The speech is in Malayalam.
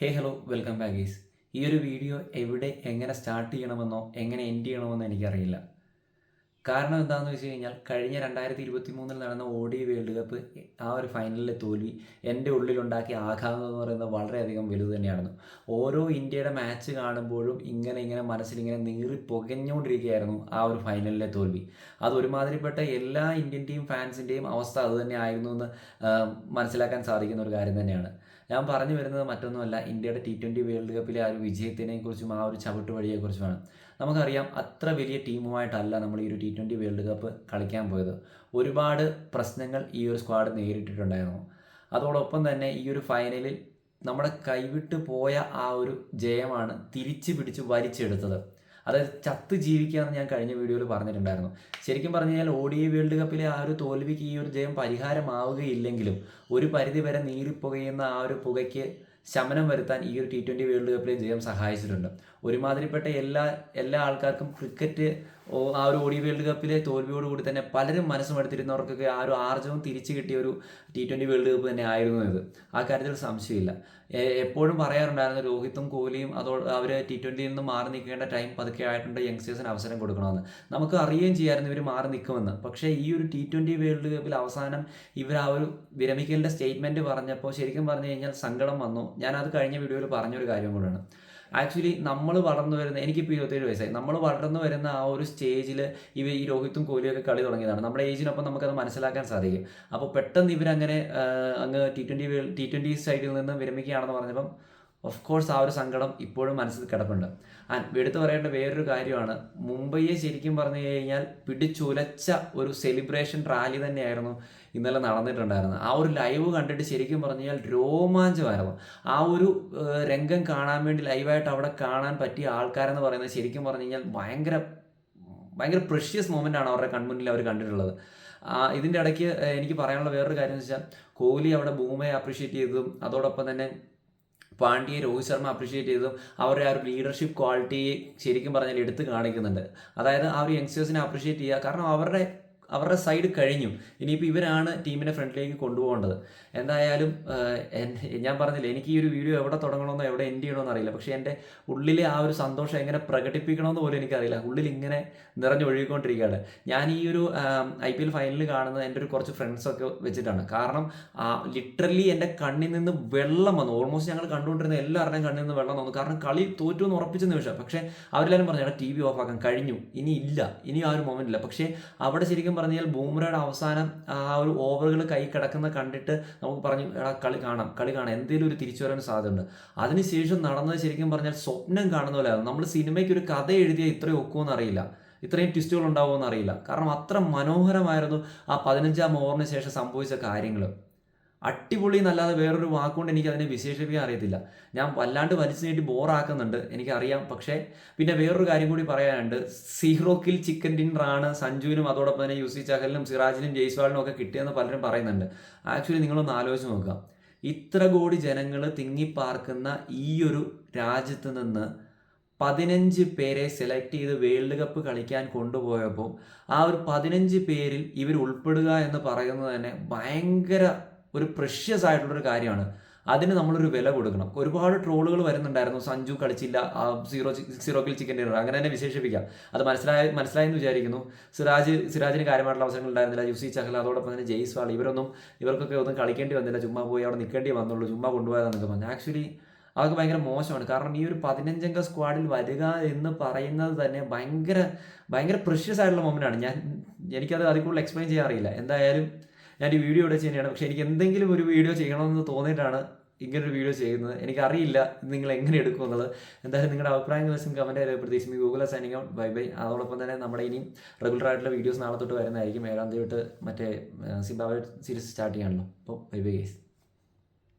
Hey hello welcome back guys ഈ ഒരു വീഡിയോ എവിടെ എങ്ങനെ സ്റ്റാർട്ട് ചെയ്യണമെന്നോ എങ്ങനെ എൻഡ് ചെയ്യണമെന്നോ എനിക്കറിയില്ല. കാരണം എന്താണെന്ന് വെച്ച് കഴിഞ്ഞാൽ കഴിഞ്ഞ രണ്ടായിരത്തി ഇരുപത്തി മൂന്നിൽ നടന്ന ഓഡി വേൾഡ് കപ്പ് ആ ഒരു ഫൈനലിലെ തോൽവി എന്റെ ഉള്ളിലുണ്ടാക്കിയ ആഘാതം എന്ന് പറയുന്നത് വളരെയധികം വലുത് തന്നെയായിരുന്നു. ഓരോ ഇന്ത്യയുടെ മാച്ച് കാണുമ്പോഴും ഇങ്ങനെ ഇങ്ങനെ മനസ്സിലിങ്ങനെ നീറി പുകഞ്ഞുകൊണ്ടിരിക്കുകയായിരുന്നു ആ ഒരു ഫൈനലിലെ തോൽവി. അത് ഒരുമാതിരിപ്പെട്ട എല്ലാ ഇന്ത്യൻ ടീം ഫാൻസിന്റെയും അവസ്ഥ അതുതന്നെ ആയിരുന്നു എന്ന് മനസ്സിലാക്കാൻ സാധിക്കുന്ന ഒരു കാര്യം തന്നെയാണ്. ഞാൻ പറഞ്ഞു വരുന്നത് മറ്റൊന്നുമല്ല. ഇന്ത്യയുടെ ടി ട്വന്റി വേൾഡ് കപ്പിലെ ആ ഒരു വിജയത്തിനെക്കുറിച്ചും ആ ഒരു ചവിട്ടുവഴിയെക്കുറിച്ചുമാണ് നമുക്കറിയാം അത്ര വലിയ ടീമുമായിട്ടല്ല നമ്മൾ ഈ ഒരു ടി ട്വന്റി വേൾഡ് കപ്പ് കളിക്കാൻ പോയത്. ഒരുപാട് പ്രശ്നങ്ങൾ ഈ ഒരു സ്ക്വാഡ് നേരിട്ടിട്ടുണ്ടായിരുന്നു. അതോടൊപ്പം തന്നെ ഈ ഒരു ഫൈനലിൽ നമ്മുടെ കൈവിട്ട് പോയ ആ ഒരു ജയമാണ് തിരിച്ചു പിടിച്ച് വലിച്ചെടുത്തത്. അതായത് ചത്ത് ജീവിക്കുക എന്ന് ഞാൻ കഴിഞ്ഞ വീഡിയോയിൽ പറഞ്ഞിട്ടുണ്ടായിരുന്നു. ശരിക്കും പറഞ്ഞു കഴിഞ്ഞാൽ ഒ ഡി വേൾഡ് കപ്പിലെ ആ ഒരു തോൽവിക്ക് ഈ ഒരു ജയം പരിഹാരമാവുകയില്ലെങ്കിലും ഒരു പരിധി വരെ നീറിപ്പുകയുന്ന ആ ഒരു പുകയ്ക്ക് ശമനം വരുത്താൻ ഈ ഒരു ടി ട്വന്റി വേൾഡ് കപ്പിലെ ജയം സഹായിച്ചിട്ടുണ്ട്. ഒരുമാതിരിപ്പെട്ട എല്ലാ എല്ലാ ആൾക്കാർക്കും ക്രിക്കറ്റ് ആ ഒരു ഡി വേൾഡ് കപ്പിലെ തോൽവിയോടുകൂടി തന്നെ പലരും മനസ്സുമെടുത്തിരുന്നവർക്കൊക്കെ ആ ഒരു ആർജവും തിരിച്ചു കിട്ടിയ ഒരു ടി ട്വന്റി വേൾഡ് കപ്പ് തന്നെ ആയിരുന്നു ഇത്. ആ കാര്യത്തിൽ സംശയമില്ല. എപ്പോഴും പറയാറുണ്ടായിരുന്നു രോഹിത്തും കോഹ്ലിയും അതോ അവർ ടി ട്വന്റിയിൽ നിന്ന് മാറി നിൽക്കേണ്ട ടൈം പതുക്കെ ആയിട്ടുണ്ട് യങ്സ്റ്റേഴ്സിന് അവസരം കൊടുക്കണമെന്ന്. നമുക്ക് അറിയുകയും ചെയ്യായിരുന്നു ഇവർ മാറി നിൽക്കുമെന്ന്. പക്ഷേ ഈ ഒരു ടി ട്വന്റി വേൾഡ് കപ്പിൽ അവസാനം ഇവർ ആ ഒരു വിരമിക്കലിന്റെ സ്റ്റേറ്റ്മെന്റ് പറഞ്ഞപ്പോൾ ശരിക്കും പറഞ്ഞു കഴിഞ്ഞാൽ സങ്കടം വന്നു. ഞാനത് കഴിഞ്ഞ വീഡിയോയിൽ പറഞ്ഞൊരു കാര്യം കൂടെയാണ്. ആക്ച്വലി നമ്മൾ വളർന്നു വരുന്ന എനിക്കിപ്പോൾ ഇരുപത്തേഴ് വയസ്സായി. നമ്മൾ വളർന്നു വരുന്ന ആ ഒരു സ്റ്റേജിൽ ഇവ ഈ രോഹിത്തും കോഹ്ലിയൊക്കെ കളി തുടങ്ങിയതാണ്. നമ്മുടെ ഏജിനൊപ്പം നമുക്കത് മനസ്സിലാക്കാൻ സാധിക്കും. അപ്പോൾ പെട്ടെന്ന് ഇവരങ്ങനെ അങ്ങ് ടി ട്വന്റി ടി ട്വന്റി സൈഡിൽ നിന്ന് വിരമിക്കുകയാണെന്ന് പറഞ്ഞപ്പം ഓഫ് കോഴ്സ് ആ ഒരു സങ്കടം ഇപ്പോഴും മനസ്സിൽ കിടപ്പുണ്ട്. ആൻഡ് എടുത്തു പറയേണ്ട വേറൊരു കാര്യമാണ്. മുംബൈയെ ശരിക്കും പറഞ്ഞു കഴിഞ്ഞാൽ പിടിച്ചുലച്ച ഒരു സെലിബ്രേഷൻ റാലി തന്നെയായിരുന്നു ഇന്നലെ നടന്നിട്ടുണ്ടായിരുന്നത്. ആ ഒരു ലൈവ് കണ്ടിട്ട് ശരിക്കും പറഞ്ഞു കഴിഞ്ഞാൽ രോമാഞ്ചമായിരുന്നു. ആ ഒരു രംഗം കാണാൻ വേണ്ടി ലൈവായിട്ട് അവിടെ കാണാൻ പറ്റിയ ആൾക്കാരെന്ന് പറയുന്നത് ശരിക്കും പറഞ്ഞു കഴിഞ്ഞാൽ ഭയങ്കര ഭയങ്കര പ്രഷ്യസ് മൊമെന്റ് ആണ് അവരുടെ കൺമുന്നിൽ അവർ കണ്ടിട്ടുള്ളത്. ഇതിന്റെ ഇടയ്ക്ക് എനിക്ക് പറയാനുള്ള വേറൊരു കാര്യം എന്ന് വെച്ചാൽ കോഹ്ലി അവിടെ ഭൂമയെ അപ്രീഷിയേറ്റ് ചെയ്തതും അതോടൊപ്പം തന്നെ പാണ്ഡ്യയെ രോഹിത് ശർമ്മ അപ്രീഷിയേറ്റ് ചെയ്തതും അവരുടെ ആ ഒരു ലീഡർഷിപ്പ് ക്വാളിറ്റി ശരിക്കും പറഞ്ഞാൽ എടുത്ത് കാണിക്കുന്നുണ്ട്. അതായത് ആ ഒരു യങ്സ്റ്റേഴ്സിനെ അപ്രീഷിയേറ്റ് ചെയ്യുക. കാരണം അവരുടെ അവരുടെ സൈഡ് കഴിഞ്ഞു. ഇനിയിപ്പോൾ ഇവരാണ് ടീമിനെ ഫ്രണ്ടിലേക്ക് കൊണ്ടുപോകേണ്ടത്. എന്തായാലും ഞാൻ പറഞ്ഞില്ല എനിക്ക് ഈ ഒരു വീഡിയോ എവിടെ തുടങ്ങണമെന്നോ എവിടെ എൻഡ് ചെയ്യണമെന്നോ അറിയില്ല. പക്ഷേ എന്റെ ഉള്ളിലെ ആ ഒരു സന്തോഷം എങ്ങനെ പ്രകടിപ്പിക്കണമെന്ന് പോലും എനിക്കറിയില്ല. ഉള്ളിൽ ഇങ്ങനെ നിറഞ്ഞൊഴുകിക്കൊണ്ടിരിക്കുകയാണ് ഞാൻ ഈ ഒരു ഐ പി എൽ ഫൈനൽ കാണുന്നത് എന്റെ ഒരു കുറച്ച് ഫ്രണ്ട്സൊക്കെ വെച്ചിട്ടാണ്. കാരണം ലിറ്ററലി എന്റെ കണ്ണിൽ നിന്ന് വെള്ളം വന്നു. ഓൾമോസ്റ്റ് ഞങ്ങൾ കണ്ടുകൊണ്ടിരുന്ന എല്ലാവരുടെയും കണ്ണിൽ നിന്ന് വെള്ളം വന്നു. കാരണം കളി തോറ്റു എന്ന് ഉറപ്പിച്ച നിമിഷം. പക്ഷേ അവരെല്ലാവരും പറഞ്ഞു ടി വി ഓഫ് ആക്കാൻ കഴിഞ്ഞു. ഇനി ഇല്ല. ഇനി ആ ഒരു മൊമെന്റ് ഇല്ല. പക്ഷേ അവിടെ ശരിക്കും പറഞ്ഞാൽ ബൂമറയുടെ അവസാനം ആ ഒരു ഓവറുകൾ കൈ കിടക്കുന്ന കണ്ടിട്ട് നമുക്ക് പറഞ്ഞു എടാ കളി കാണാം കളി കാണാം എന്തെങ്കിലും ഒരു തിരിച്ചു വരാൻ സാധ്യതയുണ്ട്. അതിനുശേഷം നടന്നത് ശരിക്കും പറഞ്ഞാൽ സ്വപ്നം കാണുന്ന പോലെയാണ് നമ്മൾ സിനിമയ്ക്ക് ഒരു കഥ എഴുതിയാൽ ഇത്രയും ഒക്കുമെന്ന് അറിയില്ല. ഇത്രയും ട്വിസ്റ്റുകൾ ഉണ്ടാവുമെന്ന് അറിയില്ല. കാരണം അത്ര മനോഹരമായിരുന്നു ആ പതിനഞ്ചാം ഓവറിന് ശേഷം സംഭവിച്ച കാര്യങ്ങൾ അടിപൊളി എന്നല്ലാതെ വേറൊരു വാക്കുകൊണ്ട് എനിക്ക് അതിനെ വിശേഷിപ്പിക്കാൻ അറിയത്തില്ല. ഞാൻ വല്ലാണ്ട് വലിച്ചു നീട്ടി ബോറാക്കുന്നുണ്ട് എനിക്കറിയാം. പക്ഷേ പിന്നെ വേറൊരു കാര്യം കൂടി പറയാനുണ്ട്. സീറോ കിൽ ചിക്കൻ ഡിന്നറാണ് സഞ്ജുവിനും അതോടൊപ്പം തന്നെ യുസി ചഹലിനും സിറാജിനും ജയ്സ്വാളിനും ഒക്കെ കിട്ടിയെന്ന് പലരും പറയുന്നുണ്ട്. ആക്ച്വലി നിങ്ങളൊന്ന് ആലോചിച്ച് നോക്കുക. ഇത്ര കോടി ജനങ്ങൾ തിങ്ങിപ്പാർക്കുന്ന ഈ ഒരു രാജ്യത്ത് നിന്ന് പതിനഞ്ച് പേരെ സെലക്ട് ചെയ്ത് വേൾഡ് കപ്പ് കളിക്കാൻ കൊണ്ടുപോയപ്പോൾ ആ ഒരു പതിനഞ്ച് പേരിൽ ഇവർ ഉൾപ്പെടുക എന്ന് പറയുന്നത് തന്നെ ഭയങ്കര ഒരു പ്രഷ്യസ് ആയിട്ടുള്ളൊരു കാര്യമാണ്. അതിന് നമ്മളൊരു വില കൊടുക്കണം. ഒരുപാട് ട്രോളുകൾ വരുന്നുണ്ടായിരുന്നു. Sanju കളിച്ചില്ല. Zero zero kill chicken dinner അങ്ങനെ തന്നെ വിശേഷിപ്പിക്കാം. അത് മനസ്സിലായ മനസ്സിലായെന്ന് വിചാരിക്കുന്നു. സിറാജ് സിറാജിന് കാര്യമായിട്ടുള്ള അവസരങ്ങൾ ഉണ്ടായിരുന്നില്ല. യുസി ചഹൽ അതോടൊപ്പം തന്നെ ജയ്സ്വാൾ ഇവരൊന്നും ഇവർക്കൊക്കെ ഒന്നും കളിക്കേണ്ടി വന്നില്ല. ചുമ്മാ പോയി അവിടെ നിൽക്കേണ്ടി വന്നുള്ളൂ. ചുമ്മാ കൊണ്ടുപോയതാണെന്നൊക്കെ പറഞ്ഞു ആക്ച്വലി അതൊക്കെ ഭയങ്കര മോശമാണ്. കാരണം ഈ ഒരു പതിനഞ്ചംഗ സ്ക്വാഡിൽ വരിക എന്ന് പറയുന്നത് തന്നെ ഭയങ്കര ഭയങ്കര പ്രഷ്യസ് ആയിട്ടുള്ള മൊമെന്റ് ആണ്. ഞാൻ എനിക്കത് അതിൽ കൂടുതൽ എക്സ്പ്ലെയിൻ ചെയ്യാൻ അറിയില്ല. എന്തായാലും ഞാൻ ഈ വീഡിയോ ഇവിടെ ചെയ്യുന്നതാണ്. പക്ഷേ എനിക്ക് എന്തെങ്കിലും ഒരു വീഡിയോ ചെയ്യണമെന്ന് തോന്നിയിട്ടാണ് ഇങ്ങനൊരു വീഡിയോ ചെയ്യുന്നത്. എനിക്കറിയില്ല നിങ്ങൾ എങ്ങനെ എടുക്കും എന്നുള്ളത്. എന്തായാലും നിങ്ങളുടെ അഭിപ്രായങ്ങൾ ദിവസം കമന്റ് രേഖപ്പെടുത്തി Google signing out bye bye അതോടൊപ്പം തന്നെ നമ്മുടെ ഇനിയും റെഗുലർ ആയിട്ടുള്ള വീഡിയോസ് നാളെ തൊട്ട് വരുന്നതായിരിക്കും. ഏഴാം തീയതി തൊട്ട് മറ്റേ സിംബാബെ സീരീസ് സ്റ്റാർട്ട് ചെയ്യാണല്ലോ. അപ്പോൾ ബൈ ബൈ ഗേസ്